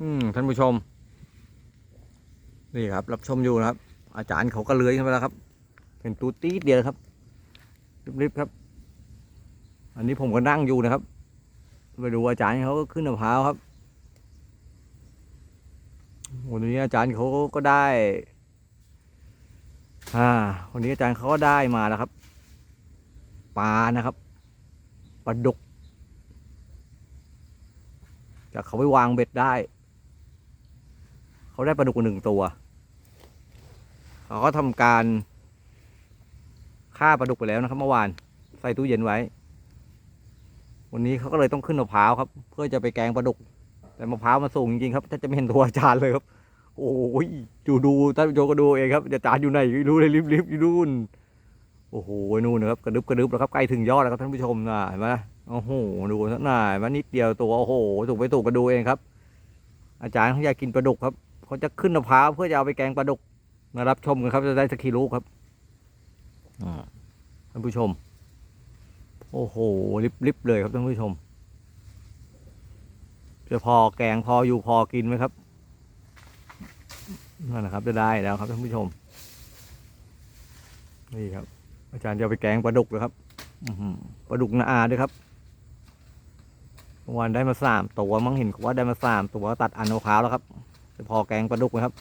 อืมท่านผู้ชม นี่ครับ รับชมอยู่นะครับ อาจารย์เขาก็เลื้อยขึ้นไปแล้วครับ เป็นตูตีเดียวครับริบๆครับ อันนี้ผมก็นั่งอยู่นะครับ ไปดูอาจารย์เขาก็ขึ้นมะพร้าวครับวันนี้อาจารย์เขาก็ได้ อ่าวันนี้อาจารย์เขาก็ได้มาแล้วครับปลานะครับปลาดุกจากเขาไปวางเบ็ดได้ เขาได้ปลาดุกหนึ่งตัวเขาก็ทำการฆ่าปลาดุกไปแล้วนะครับ เมื่อวานใส่ตู้เย็นไว้ วันนี้เขาก็เลยต้องขึ้นมะพร้าวครับ เพื่อจะไปแกงปลาดุก แต่มะพร้าวมันสูงจริงๆครับถ้าจะไม่เห็นตัวอาจารย์เลยครับ โอ้ยดูดูท่านผู้ชมก็ดูเองครับอาจารย์อยู่ไหนรู้เลยริบๆอยู่นู่นโอ้โหนู่นนะครับกระดึบกระดึบแล้วครับใกล้ถึงยอดแล้วครับท่านผู้ชมนะเห็นไหมโอ้โหดูสักหน่อยมันนิดเดียวตัวโอ้โหถูกไปถูกก็ดูเองครับ อาจารย์เขาอยากกินปลาดุกครับ เขาจะขึ้นมะพร้าวเพื่อจะเอาไปแกงปลาดุกมารับชมกันครับ จะได้สักกี่ลูกครับอ่าท่านผู้ชม โอ้โหริบๆเลยครับท่านผู้ชม จะพอแกงพออยู่พอกินไหมครับนั่นนะครับ จะได้แล้วครับท่านผู้ชม นี่ครับ อาจารย์จะเอาไปแกงปลาดุกเลยครับอื้อหือปลาดุกนาอาด้วยครับเมื่อวานได้มาสามตัวมั้งเห็นว่าได้มาสามตัวตัดอันมะพร้าวแล้วครับจะ พอแกงปลาดุกไหมครับ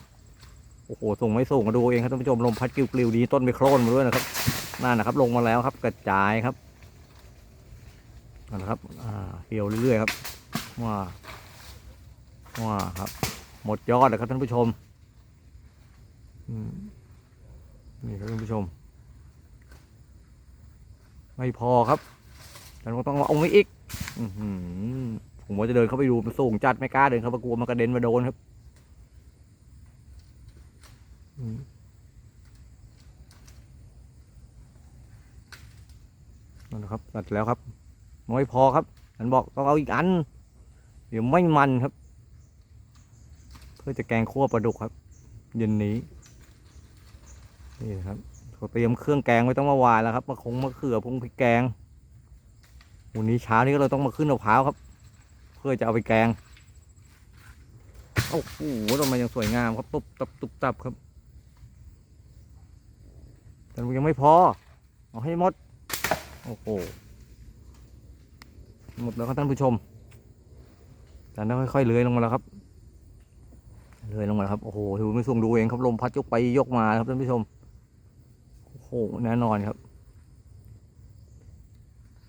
โอ้โหส่งไม่ส่งมาดูเองครับท่านผู้ชมลมพัดกลิวๆดีต้นไปโคลนมาด้วยนะครับนั่นนะครับ ลงมาแล้วครับ กระจายครับนั่นนะครับอ่าเกี่ยวเรื่อยๆครับว่าว่าครับ หมดยอดเลยครับท่านผู้ชมอืมนี่ครับท่านผู้ชม ไม่พอครับฉันก็ต้องเอาไว้อีกอื้อหือผมว่าจะเดินเข้าไปดูมันสูงจัดไม่กล้าเดินเข้าไปกลัวมันกระเด็นมาโดนครับ นั่นนะครับตัดแล้วครับไม่พอครับฉันบอกต้องเอาอีกอัน เดี๋ยวไม่มันครับ เพื่อจะแกงคั่วปลาดุกครับ เย็นนี้นี่นะครับเขาเตรียมเครื่องแกงไว้ต้องมาวานแล้วครับมะคงมะเขือพงพริกแกงวันนี้เช้านี้ก็เราต้องมาขึ้นมะพร้าวครับ เพื่อจะเอาไปแกงโอ้โหทำไมยังสวยงามครับตุบตับตุบตับครับ แต่มันยังไม่พอ เอาให้หมด โอ้โห หมดแล้วครับท่านผู้ชมอาจารย์ต้องค่อยๆเลื้อยลงมาแล้วครับ เลื้อยลงมาแล้วครับ โอ้โหดูไม่ส่งดูเองครับลมพัดยกไปยกมาครับท่านผู้ชม โอ้โห แน่นอนครับ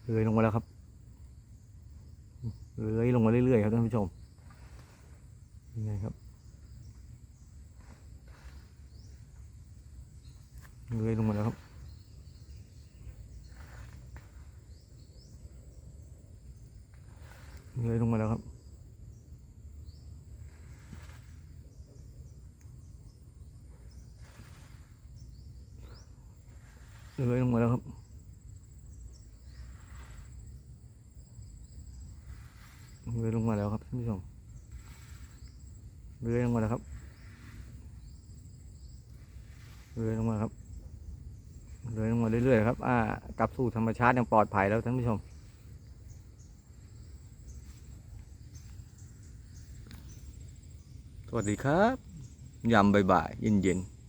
เลื้อยลงมาแล้วครับ เลื้อยลงมาเรื่อยๆครับท่านผู้ชมยังไงครับเลื้อยลงมาแล้วครับ เลื้อยลงมาแล้วครับ เลื้อยลงมาแล้วครับเลื้อยลงมาแล้วครับท่านผู้ชมเลื้อยลงมาแล้วครับเลื้อยลงมาครับเลื้อยลงมาเรื่อยๆครับ อ่ากลับสู่ธรรมชาติอย่างปลอดภัยแล้วท่านผู้ชมสวัสดีครับยำบ่ายๆเย็นๆ